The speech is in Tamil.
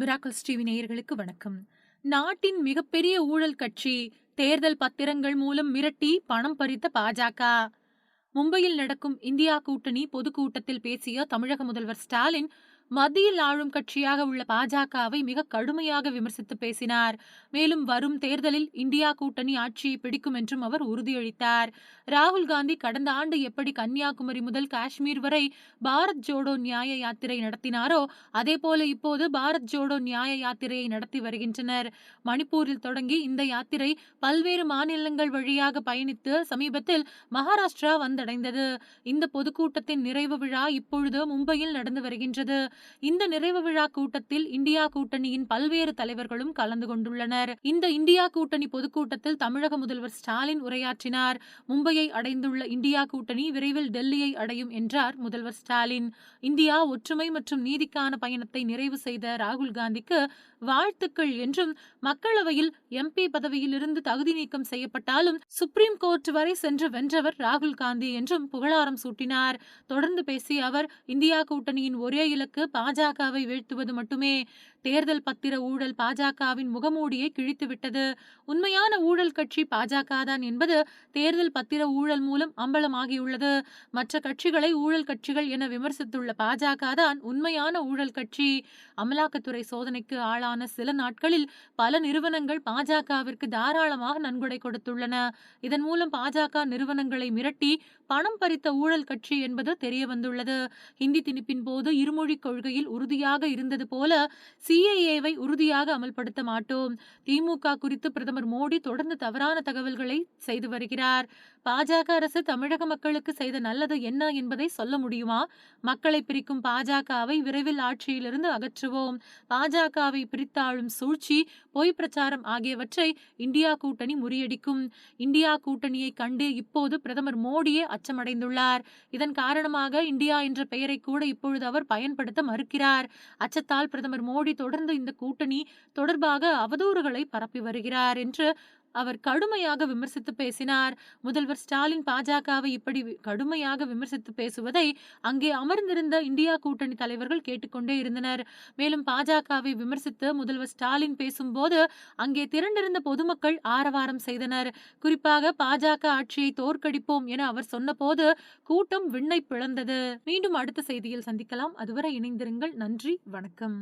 மிராக்கல்ஸ் டிவி நேயர்களுக்கு வணக்கம். நாட்டின் மிகப்பெரிய ஊழல் கட்சி தேர்தல் பத்திரங்கள் மூலம் மிரட்டி பணம் பறித்த பாஜக. மும்பையில் நடக்கும் இந்தியா கூட்டணி பொதுக்கூட்டத்தில் பேசிய தமிழக முதல்வர் ஸ்டாலின் மத்தியில் ஆளும் கட்சியாக உள்ள பாஜகவை மிக கடுமையாக விமர்சித்து பேசினார். மேலும் வரும் தேர்தலில் இந்தியா கூட்டணி ஆட்சியை பிடிக்கும் என்றும் அவர் உறுதியளித்தார். ராகுல் காந்தி கடந்த ஆண்டு எப்படி கன்னியாகுமரி முதல் காஷ்மீர் வரை பாரத் ஜோடோ நியாய யாத்திரை நடத்தினாரோ அதேபோல இப்போது பாரத் ஜோடோ நியாய யாத்திரையை நடத்தி வருகின்றனர். மணிப்பூரில் தொடங்கி இந்த யாத்திரை பல்வேறு மாநிலங்கள் வழியாக பயணித்து சமீபத்தில் மகாராஷ்டிரா வந்தடைந்தது. இந்த பொதுக்கூட்டத்தின் நிறைவு விழா இப்பொழுது மும்பையில் நடந்து வருகின்றது. இந்த நிறைவு விழா கூட்டத்தில் இந்தியா கூட்டணியின் பல்வேறு தலைவர்களும் கலந்து கொண்டுள்ளனர். இந்த இந்தியா கூட்டணி பொதுக்கூட்டத்தில் தமிழக முதல்வர் ஸ்டாலின் உரையாற்றினார். மும்பையை அடைந்துள்ள இந்தியா கூட்டணி விரைவில் டெல்லியை அடையும் என்றார் முதல்வர் ஸ்டாலின். இந்தியா ஒற்றுமை மற்றும் நீதிக்கான பயணத்தை நிறைவு செய்த ராகுல் காந்திக்கு வாழ்த்துக்கள் என்றும் மக்களவையில் எம்பி பதவியில் இருந்து தகுதி நீக்கம் செய்யப்பட்டாலும் சுப்ரீம் கோர்ட் வரை சென்று வென்றவர் ராகுல் காந்தி என்றும் புகழாரம் சூட்டினார். தொடர்ந்து பேசிய அவர் இந்தியா கூட்டணியின் ஒரே இலக்கு பாஜகவை வீழ்த்துவது மட்டுமே தேர்தல் பத்திர ஊழல் பாஜகவின் முகமூடியை கிழித்துவிட்டது. உண்மையான ஊழல் கட்சி பாஜக தான் என்பது தேர்தல் பத்திர ஊழல் மூலம் அம்பலமாகியுள்ளது. மற்ற கட்சிகளை ஊழல் கட்சிகள் என விமர்சித்துள்ள பாஜக தான் உண்மையான ஊழல் கட்சி. அமலாக்கத்துறை சோதனைக்கு ஆளான சில நாட்களில் பல நிறுவனங்கள் பாஜகவிற்கு தாராளமாக நன்கொடை கொடுத்துள்ளன. இதன் மூலம் பாஜக நிறுவனங்களை மிரட்டி பணம் பறித்த ஊழல் கட்சி என்பது தெரிய வந்துள்ளது ஹிந்தி திணிப்பின் போது இருமொழி கொள்கையில் உறுதியாக இருந்தது போல சிஏஏவை உறுதியாக அமல்படுத்த மாட்டோம். திமுக குறித்து பிரதமர் மோடி தொடர்ந்து தவறான தகவல்களை செய்து வருகிறார். பாஜக அரசு தமிழக மக்களுக்கு செய்த நல்லது என்ன என்பதை சொல்ல முடியுமா? மக்களை பிரிக்கும் பாஜகவை விரைவில் ஆட்சியிலிருந்து அகற்றுவோம். பாஜகவை பிரித்தாளும் சூழ்ச்சி பொய் பிரச்சாரம் ஆகியவற்றை இந்தியா கூட்டணி முறியடிக்கும். இந்தியா கூட்டணியை கண்டு இப்போது பிரதமர் மோடியே அச்சமடைந்துள்ளார். இதன் காரணமாக இந்தியா என்ற பெயரை கூட இப்பொழுது அவர் பயன்படுத்த மறுக்கிறார். அச்சத்தால் பிரதமர் மோடி தொடர்ந்து இந்த கூட்டணி தொடர்பாக அவதூறுகளை பரப்பி வருகிறார் என்று அவர் கடுமையாக விமர்சித்து பேசினார். முதல்வர் ஸ்டாலின் பாஜகவை இப்படி கடுமையாக விமர்சித்து பேசுவதை அங்கே அமர்ந்திருந்த இந்தியா கூட்டணி தலைவர்கள் கேட்டுக்கொண்டே இருந்தனர். மேலும் பாஜகவை விமர்சித்து முதல்வர் ஸ்டாலின் பேசும்போது அங்கே திரண்டிருந்த பொதுமக்கள் ஆரவாரம் செய்தனர். குறிப்பாக பாஜக ஆட்சியை தோற்கடிப்போம் என அவர் சொன்னபோது கூட்டம் விண்ணை பிளந்தது. மீண்டும் அடுத்த செய்தியில் சந்திக்கலாம். அதுவரை இணைந்திருங்கள். நன்றி. வணக்கம்.